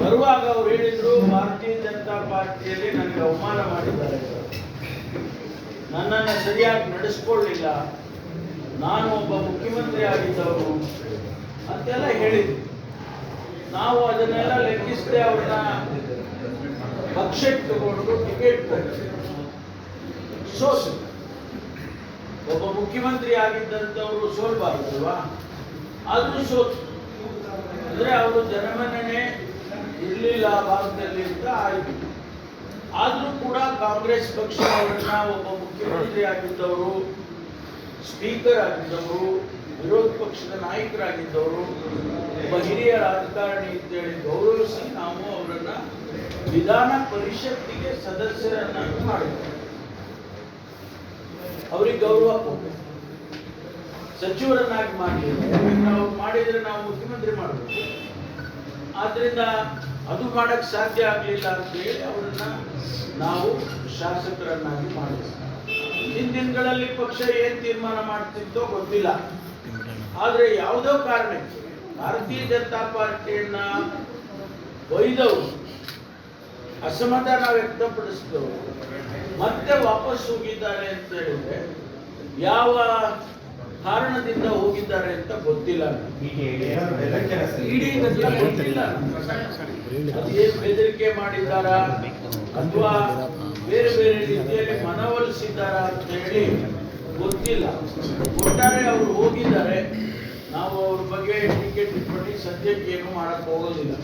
ಬರುವಾಗ ಅವ್ರು ಹೇಳಿದ್ರು, ಭಾರತೀಯ ಜನತಾ ಪಾರ್ಟಿಯಲ್ಲಿ ನನಗೆ ಅವಮಾನ ಮಾಡಿದ್ದಾರೆ. ನನ್ನನ್ನು ಸರಿಯಾಗಿ ನಡೆಸ್ಕೊಳ್ಳಿಲ್ಲ. ನಾನು ಒಬ್ಬ ಮುಖ್ಯಮಂತ್ರಿ ಆಗಿದ್ದವರು ಅಂತೆಲ್ಲ ಹೇಳಿದ್ರು. ನಾವು ಅದನ್ನೆಲ್ಲ ಲೆಕ್ಕಿಸದೆ ಅವ್ರನ್ನ ಪಕ್ಷಕ್ಕೆ ತಗೊಂಡು ಟಿಕೆಟ್ ಸೋಸ ಒಬ್ಬ ಮುಖ್ಯಮಂತ್ರಿ ಆಗಿದ್ದಂಥವ್ರು ಸೋಲ್ಬಾರ್ದಲ್ವಾ? ಆದರೂ ಸೋತು. ಅಂದ್ರೆ ಅವರು ಜನಮನ್ನಣೆ ಇರಲಿಲ್ಲ ಭಾರತದಲ್ಲಿ ಅಂತ ಆಯ್ತು. ಆದ್ರೂ ಕೂಡ ಕಾಂಗ್ರೆಸ್ ಪಕ್ಷ ಅವರನ್ನ ಒಬ್ಬ ಮುಖ್ಯಮಂತ್ರಿ ಆಗಿದ್ದವರು, ಸ್ಪೀಕರ್ ಆಗಿದ್ದವರು, ವಿರೋಧ ಪಕ್ಷದ ನಾಯಕರಾಗಿದ್ದವರು, ಒಬ್ಬ ಹಿರಿಯ ರಾಜಕಾರಣಿ ಅಂತೇಳಿ ಗೌರವಿಸಿ ನಾವು ಅವರನ್ನ ವಿಧಾನ ಪರಿಷತ್ತಿಗೆ ಸದಸ್ಯರನ್ನಾಗಿ ಮಾಡಿದ್ದೇವೆ ಅವರಿಗೆ ಗೌರವ ಕೊಟ್ಟು. ಸಚಿವರನ್ನಾಗಿ ಮಾಡಿ ಮಾಡಿದ್ರೆ ನಾವು ಮುಖ್ಯಮಂತ್ರಿ ಮಾಡಬೇಕು. ಆದ್ರಿಂದ ಅದು ಮಾಡಕ್ ಸಾಧ್ಯ ಆಗಲಿಲ್ಲ ಅಂತ ಹೇಳಿ ಅವರನ್ನ ನಾವು ಶಾಸಕರನ್ನಾಗಿ ಮಾಡಬೇಕು ಹಿಂದಿನಗಳಲ್ಲಿ ಪಕ್ಷ ಏನು ತೀರ್ಮಾನ ಮಾಡ್ತಿತ್ತೋ ಗೊತ್ತಿಲ್ಲ. ಆದ್ರೆ ಯಾವುದೋ ಕಾರಣಕ್ಕೆ ಭಾರತೀಯ ಜನತಾ ಪಾರ್ಟಿಯನ್ನ ಒಯ್ದವರು ಅಸಮಾಧಾನ ವ್ಯಕ್ತಪಡಿಸಿದವರು ಮತ್ತೆ ವಾಪಸ್ ಹೋಗಿದ್ದಾರೆ ಅಂತ ಹೇಳಿದ್ರೆ ಯಾವ ಕಾರಣದಿಂದ ಹೋಗಿದ್ದಾರೆ ಅಂತ ಗೊತ್ತಿಲ್ಲ. ಇಡೀ ಗೊತ್ತಿಲ್ಲ. ಅದೇನು ಬೆದರಿಕೆ ಮಾಡಿದ್ದಾರ? ಅಥವಾ ಬೇರೆ ಬೇರೆ ರೀತಿಯಲ್ಲಿ ಮನವೊಲಿಸಿದ್ದಾರ ಅಂತ ಹೇಳಿ ಗೊತ್ತಿಲ್ಲ. ಒಟ್ಟಾರೆ ಅವರು ಹೋಗಿದ್ದಾರೆ. ನಾವು ಅವ್ರ ಬಗ್ಗೆ ಟಿಕೆಟ್ ಇಟ್ಕೊಂಡು ಸದ್ಯಕ್ಕೆ ಏನು ಮಾಡಕ್ ಹೋಗೋದಿಲ್ಲ.